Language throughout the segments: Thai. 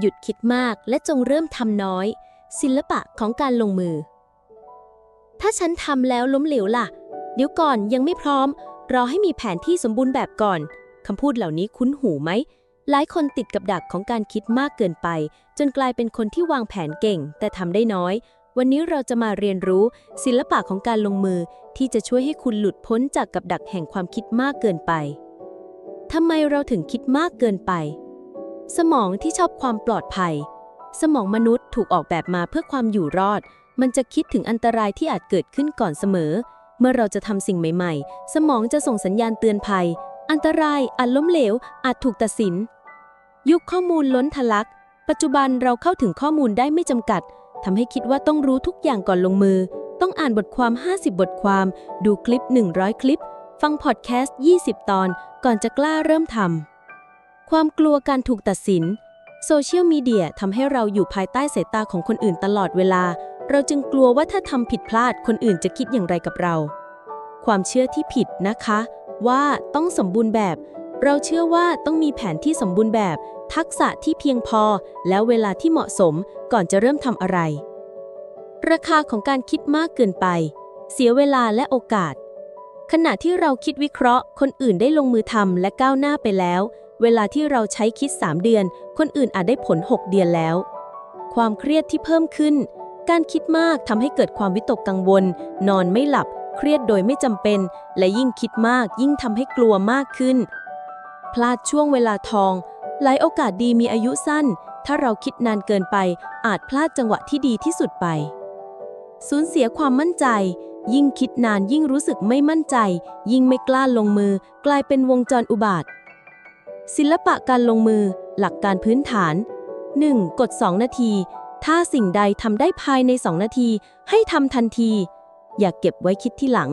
หยุดคิดมากและจงเริ่มทำน้อย ศิลปะของการลงมือ ถ้าฉันทำแล้วล้มเหลวล่ะ เดี๋ยวก่อนยังไม่พร้อม รอให้มีแผนที่สมบูรณ์แบบก่อนคำพูดเหล่านี้คุ้นหูไหม หลายคนติดกับดักของการคิดมากเกินไป จนกลายเป็นคนที่วางแผนเก่ง แต่ทำได้น้อย วันนี้เราจะมาเรียนรู้ ศิลปะของการลงมือ ที่จะช่วยให้คุณหลุดพ้นจากกับดักแห่งความคิดมากเกินไปทำไมเราถึงคิดมากเกินไป สมองที่ชอบความปลอดภัย สมองมนุษย์ถูกออกแบบมาเพื่อความอยู่รอด มันจะคิดถึงอันตรายที่อาจเกิดขึ้นก่อนเสมอ เมื่อเราจะทำสิ่งใหม่ ๆ สมองจะส่งสัญญาณเตือนภัย อันตรายอาจล้มเหลว อาจถูกตัดสิน ยุคข้อมูลล้นทะลัก ปัจจุบันเราเข้าถึงข้อมูลได้ไม่จำกัดทำให้คิดว่าต้องรู้ทุกอย่างก่อนลงมือ ต้องอ่านบทความ 50 บทความ ดูคลิป 100 คลิป ฟังพอดแคสต์ 20 ตอน ก่อนจะกล้าเริ่มทำ ความกลัวการถูกตัดสิน โซเชียลมีเดียทำให้เราอยู่ภายใต้สายตาของคนอื่นตลอดเวลา เราจึงกลัวว่าถ้าทำผิดพลาดคนอื่นจะคิดอย่างไรกับเรา ความเชื่อที่ผิดนะคะ ว่าต้องสมบูรณ์แบบ เราเชื่อว่าต้องมีแผนที่สมบูรณ์แบบ ทักษะที่เพียงพอ แล้วเวลาที่เหมาะสมก่อนจะเริ่มทำอะไร ราคาของการคิดมากเกินไป เสียเวลาและโอกาส ขณะที่เราคิดวิเคราะห์ คนอื่นได้ลงมือทำและก้าวหน้าไปแล้ว เวลาที่เราใช้คิด 3 เดือน คนอื่นอาจได้ผล 6 เดือนแล้ว ความเครียดที่เพิ่มขึ้น การคิดมากทำให้เกิดความวิตกกังวล นอนไม่หลับ เครียดโดยไม่จำเป็น และยิ่งคิดมากยิ่งทำให้กลัวมากขึ้น พลาดช่วงเวลาทอง หลายโอกาสดีมีอายุสั้น ถ้าเราคิดนานเกินไป อาจพลาดจังหวะที่ดีที่สุดไป สูญเสียความมั่นใจยิ่งคิดนานยิ่งรู้สึกไม่มั่นใจ ยิ่งไม่กล้าลงมือ กลายเป็นวงจรอุบาท ศิลปะการลงมือ หลักการพื้นฐาน 1. กด 2 นาที ถ้าสิ่งใดทำได้ภายใน 2 นาที ให้ทำทันที อย่าเก็บไว้คิดที่หลัง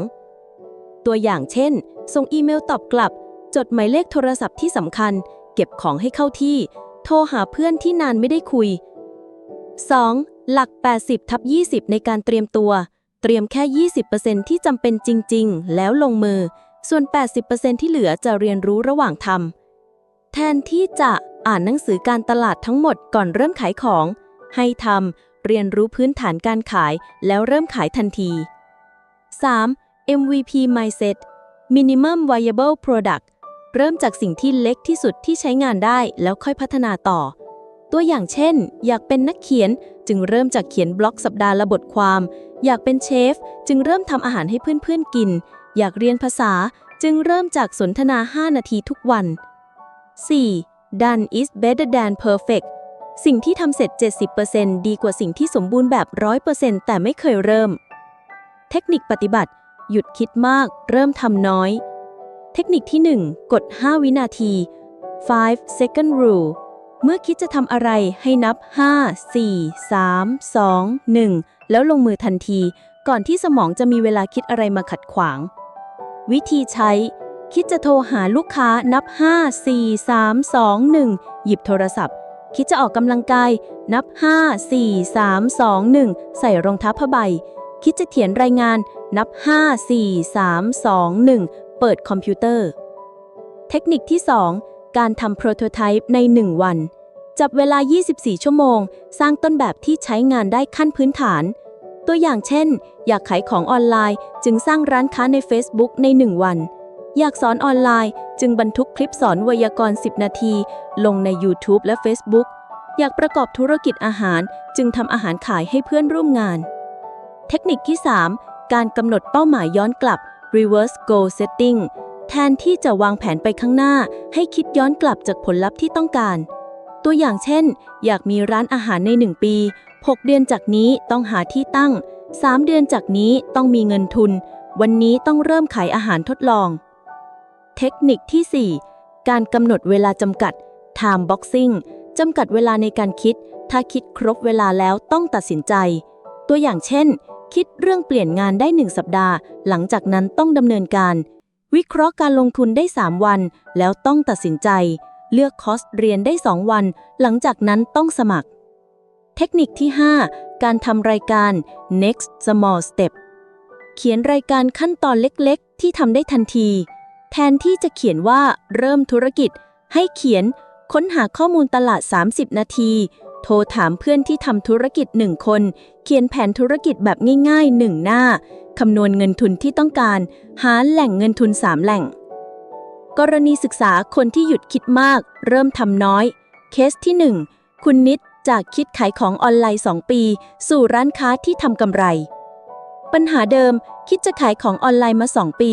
ตัวอย่างเช่น ส่งอีเมลตอบกลับ จดหมายเลขโทรศัพท์ที่สำคัญ เก็บของให้เข้าที่ โทรหาเพื่อนที่นานไม่ได้คุย 2. หลัก 80ทับ20 ในการเตรียมตัว เตรียมแค่ 20%ที่จำเป็นจริง ๆ แล้วลงมือ ส่วน 80%ที่เหลือจะเรียนรู้ระหว่างทำ แทนที่จะอ่านหนังสือการตลาดทั้งหมดก่อนเริ่มขายของ ให้ทำเรียนรู้พื้นฐานการขายแล้วเริ่มขายทันที 3. MVP Mindset Minimum Viable Product เริ่มจากสิ่งที่เล็กที่สุดที่ใช้งานได้แล้วค่อยพัฒนาต่อ ตัวอย่างเช่น อยากเป็นนักเขียนจึงเริ่มจากเขียนบล็อกสัปดาห์ละบทความ อยากเป็นเชฟ จึงเริ่มทำอาหารให้เพื่อนๆกิน อยากเรียนภาษาจึงเริ่มจากสนทนา 5 นาทีทุกวัน 4. done is better than perfect สิ่งที่ทำเสร็จ 70%ดีกว่าสิ่งที่สมบูรณ์แบบ 100%แต่ไม่เคยเริ่ม เทคนิคปฏิบัติ หยุดคิดมาก เริ่มทำน้อย เทคนิคที่ 1 กด 5 วินาที 5 second rule เมื่อคิดจะทำอะไรให้นับ 5 4 3 2 1 แล้วลงมือทันที ก่อนที่สมองจะมีเวลาคิดอะไรมาขัดขวาง วิธีใช้ คิดจะโทรหาลูกค้านับ 5 4 3 2 1 หยิบโทรศัพท์ คิดจะออกกำลังกาย นับ 5 4 3 2 1 ใส่รองเท้าผ้าใบ คิดจะเขียนรายงาน นับ 5 4 3 2 1 เปิดคอมพิวเตอร์ เทคนิคที่ 2 การทำโปรโตไทป์ใน 1 วัน จับเวลา 24 ชั่วโมง สร้างต้นแบบที่ใช้งานได้ขั้นพื้นฐาน ตัวอย่างเช่น อยากขายของออนไลน์ จึงสร้างร้านค้าใน Facebook ใน 1 วัน อยากสอนออนไลน์ จึงบันทึกคลิปสอนไวยากรณ์ 10 นาที ลงใน YouTube และ Facebook อยากประกอบธุรกิจอาหารจึงทำอาหารขายให้เพื่อนร่วมงาน เทคนิคที่ 3 การกำหนดเป้าหมายย้อนกลับ reverse goal setting แทนที่จะวางแผนไปข้างหน้า ให้คิดย้อนกลับจากผลลัพธ์ที่ต้องการ ตัวอย่างเช่น อยากมีร้านอาหารใน 1 ปี 6 เดือนจากนี้ต้องหาที่ตั้ง 3 เดือนจากนี้ต้องมีเงินทุน วันนี้ต้องเริ่มขายอาหารทดลอง เทคนิคที่ 4 การกำหนดเวลาจำกัด time boxing จำกัดเวลาในการคิด ถ้าคิดครบเวลาแล้วต้องตัดสินใจ ตัวอย่างเช่น คิดเรื่องเปลี่ยนงานได้ 1 สัปดาห์ หลังจากนั้นต้องดำเนินการ วิเคราะห์การลงทุนได้ 3 วัน แล้วต้องตัดสินใจ เลือกคอร์สเรียนได้ 2 วัน หลังจากนั้นต้องสมัคร เทคนิคที่ 5 การทำรายการ next small step เขียนรายการขั้นตอนเล็กๆ ที่ทำได้ทันที แทนที่จะเขียนว่าเริ่มธุรกิจ ให้เขียนค้นหาข้อมูลตลาด 30 นาที โทรถามเพื่อนที่ทำธุรกิจ1คน เขียนแผนธุรกิจแบบง่ายๆ1หน้า คำนวณเงินทุนที่ต้องการ หาแหล่งเงินทุน 3 แหล่ง กรณีศึกษาคนที่หยุดคิดมาก เริ่มทำน้อย เคสที่ 1 คุณนิดจากคิดขายของออนไลน์ 2 ปี สู่ร้านค้าที่ทำกำไร ปัญหาเดิมคิดจะขายของออนไลน์มา 2 ปี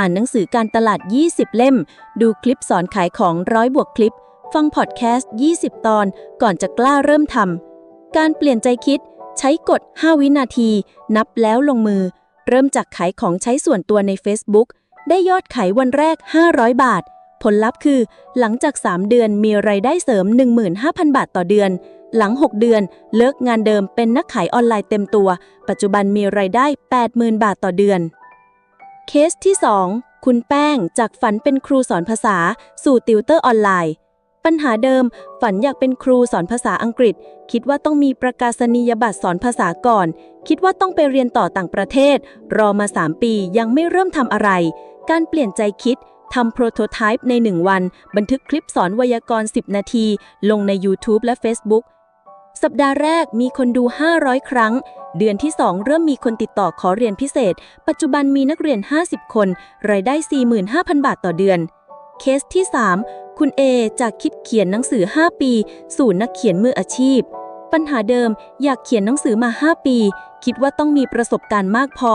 อ่านหนังสือการตลาด 20 เล่ม ดูคลิปสอนขายของร้อยบวกคลิป ฟังพอดแคสต์ 20 ตอน ก่อนจะกล้าเริ่มทำ การเปลี่ยนใจคิด ใช้กฎ 5 วินาที นับแล้วลงมือ เริ่มจากขายของใช้ส่วนตัวใน Facebook ได้ยอดขายวันแรก 500 บาท ผลลัพธ์คือ หลังจาก 3 เดือนมีไรายได้เสริม 15,000 บาทต่อเดือน หลัง 6 เดือน เลิกงานเดิมเป็นนักขายออนไลน์เต็มตัว ปัจจุบันมีไรายได้ 80,000 บาทต่อเดือน เคสที่ 2 คุณแป้งจากฝันเป็นครูสอนภาษา สู่ติวเตอร์ออนไลน์ ปัญหาเดิม ฝันอยากเป็นครูสอนภาษาอังกฤษ คิดว่าต้องมีประกาศนียบัตรสอนภาษาก่อน คิดว่าต้องไปเรียนต่อต่างประเทศ รอมา 3 ปียังไม่เริ่มทำอะไร การเปลี่ยนใจคิดทำโปรโตไทป์ใน 1 วัน บันทึกคลิปสอนไวยากรณ์ 10 นาที ลงใน YouTube และ Facebook สัปดาห์แรกมีคนดู 500 ครั้ง เดือนที่ 2 เริ่มมีคนติดต่อขอเรียนพิเศษ ปัจจุบันมีนักเรียน 50 คน รายได้ 45,000 บาทต่อเดือน เคสที่ 3 คุณเอจากคิดเขียนหนังสือ 5 ปี สู่นักเขียนมืออาชีพ ปัญหาเดิมอยากเขียนหนังสือมา 5 ปี คิดว่าต้องมีประสบการณ์มากพอ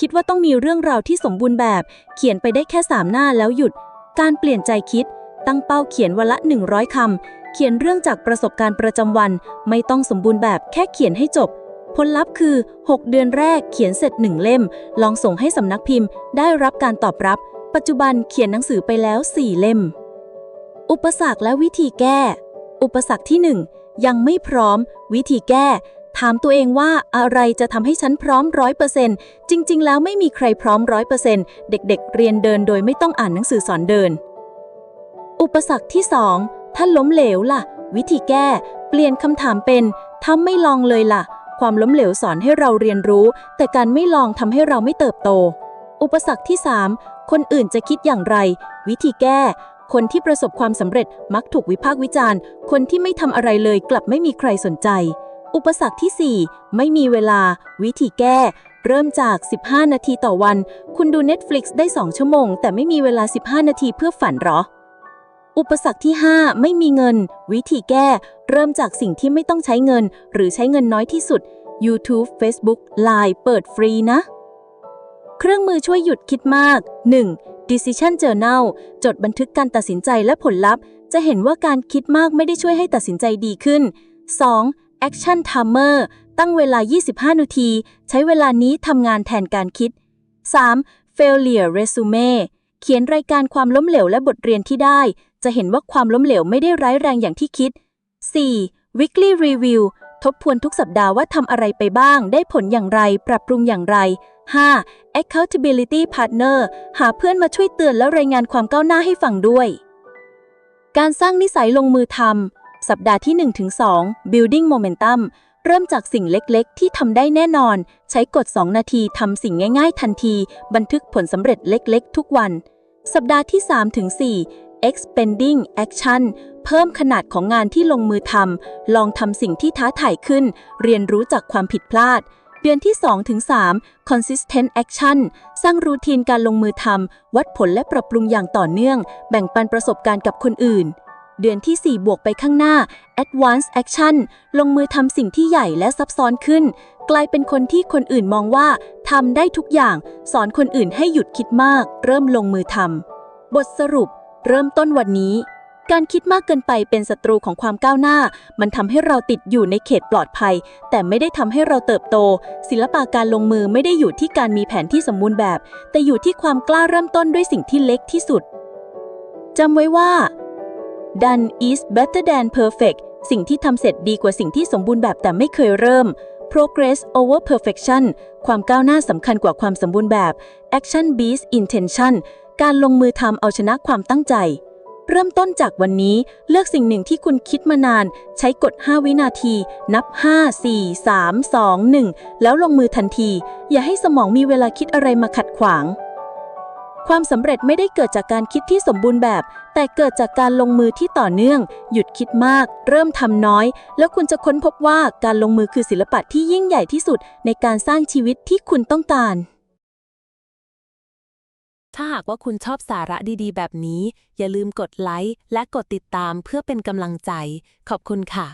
คิดว่าต้องมีเรื่องราวที่สมบูรณ์แบบ เขียนไปได้แค่ 3 หน้าแล้วหยุด การเปลี่ยนใจคิด ตั้งเป้าเขียนวันละ 100คำ เขียนเรื่องจากประสบการณ์ประจำวัน ไม่ต้องสมบูรณ์แบบแค่เขียนให้จบ ผลลัพธ์คือ 6 เดือนแรกเขียนเสร็จ1เล่ม ลองส่งให้สำนักพิมพ์ ได้รับการตอบรับ ปัจจุบันเขียนหนังสือไปแล้ว 4 เล่ม อุปสรรคและวิธีแก้ อุปสรรคที่ 1 ยังไม่พร้อม วิธีแก้ ถามตัวเองว่าอะไรจะทำให้ฉันพร้อมร้อยเปอร์เซ็นต์จริง ๆ แล้วไม่มีใครพร้อมร้อยเปอร์เซ็นต์เด็ก ๆ เรียนเดินโดยไม่ต้องอ่านหนังสือสอนเดินอุปสรรคที่ 2 ถ้าล้มเหลวล่ะ วิธีแก้ เปลี่ยนคำถามเป็นทำไม่ลองเลยล่ะ ความล้มเหลวสอนให้เราเรียนรู้ แต่การไม่ลองทำให้เราไม่เติบโต อุปสรรคที่ 3 คนอื่นจะคิดอย่างไร วิธีแก้ คนที่ประสบความสำเร็จมักถูกวิพากษ์วิจารณ์ คนที่ไม่ทำอะไรเลยกลับไม่มีใครสนใจ อุปสรรคที่ 4 ไม่มีเวลา วิธีแก้ เริ่มจาก 15 นาทีต่อวัน คุณดู Netflix ได้ 2 ชั่วโมง แต่ไม่มีเวลา 15 นาทีเพื่อฝันหรอ อุปสรรคที่ 5 ไม่มีเงิน วิธีแก้ เริ่มจากสิ่งที่ไม่ต้องใช้เงิน หรือใช้เงินน้อยที่สุด YouTube Facebook Line เปิดฟรีนะ เครื่องมือช่วยหยุดคิดมาก 1. Decision Journal จดบันทึกการตัดสินใจและผลลัพธ์ จะเห็นว่าการคิดมากไม่ได้ช่วยให้ตัดสินใจดีขึ้น 2. Action Timer ตั้งเวลา 25 นาที ใช้เวลานี้ทำงานแทนการคิด 3. Failure Resume เขียนรายการความล้มเหลวและบทเรียนที่ได้ จะเห็นว่าความล้มเหลวไม่ได้ร้ายแรงอย่างที่คิด 4. Weekly Review ทบทวนทุกสัปดาห์ว่าทำอะไรไปบ้าง ได้ผลอย่างไร ปรับปรุงอย่างไร 5. Accountability Partner หาเพื่อนมาช่วยเตือนและรายงานความก้าวหน้าให้ฟังด้วย การสร้างนิสัยลงมือทำ สัปดาห์ที่ 1-2 Building Momentum เริ่มจากสิ่งเล็กๆ ที่ทำได้แน่นอน ใช้กฎ2นาทีทำสิ่งง่าย ๆ ทันที บันทึกผลสำเร็จเล็กๆ ทุกวัน สัปดาห์ที่3-4 Expanding Action เพิ่มขนาดของงานที่ลงมือทำลองทำสิ่งที่ท้าทายขึ้น เรียนรู้จากความผิดพลาด เดือนที่2-3 Consistent Action สร้างรูทีนการลงมือทำวัดผลและปรับปรุงอย่างต่อเนื่อง แบ่งปันประสบการณ์กับคนอื่น เดือนที่ 4 บวกไปข้างหน้า Advanced Action ลงมือทำสิ่งที่ใหญ่และซับซ้อนขึ้น กลายเป็นคนที่คนอื่นมองว่าทำได้ทุกอย่าง สอนคนอื่นให้หยุดคิดมาก เริ่มลงมือทำบทสรุป เริ่มต้นวันนี้ การคิดมากเกินไปเป็นศัตรูของความก้าวหน้า มันทำให้เราติดอยู่ในเขตปลอดภัย แต่ไม่ได้ทำให้เราเติบโต ศิลปะการลงมือไม่ได้อยู่ที่การมีแผนที่สมบูรณ์แบบ แต่อยู่ที่ความกล้าเริ่มต้นด้วยสิ่งที่เล็กที่สุดจำไว้ว่า done is better than perfect สิ่งที่ทำเสร็จดีกว่าสิ่งที่สมบูรณ์แบบแต่ไม่เคยเริ่ม progress over perfection ความก้าวหน้าสำคัญกว่าความสมบูรณ์แบบ action beats intention การลงมือทำเอาชนะความตั้งใจ เริ่มต้นจากวันนี้เลือกสิ่งหนึ่งที่คุณคิดมานาน ใช้กด 5 วินาที นับ 5 4 3 2 1 แล้วลงมือทันที อย่าให้สมองมีเวลาคิดอะไรมาขัดขวาง ความสำเร็จไม่ได้เกิดจากการคิดที่สมบูรณ์แบบ แต่เกิดจากการลงมือที่ต่อเนื่อง หยุดคิดมาก เริ่มทำน้อย แล้วคุณจะค้นพบว่าการลงมือคือศิลปะที่ยิ่งใหญ่ที่สุดในการสร้างชีวิตที่คุณต้องการ ถ้าหากว่าคุณชอบสาระดีๆ แบบนี้ อย่าลืมกดไลค์และกดติดตามเพื่อเป็นกำลังใจ ขอบคุณค่ะ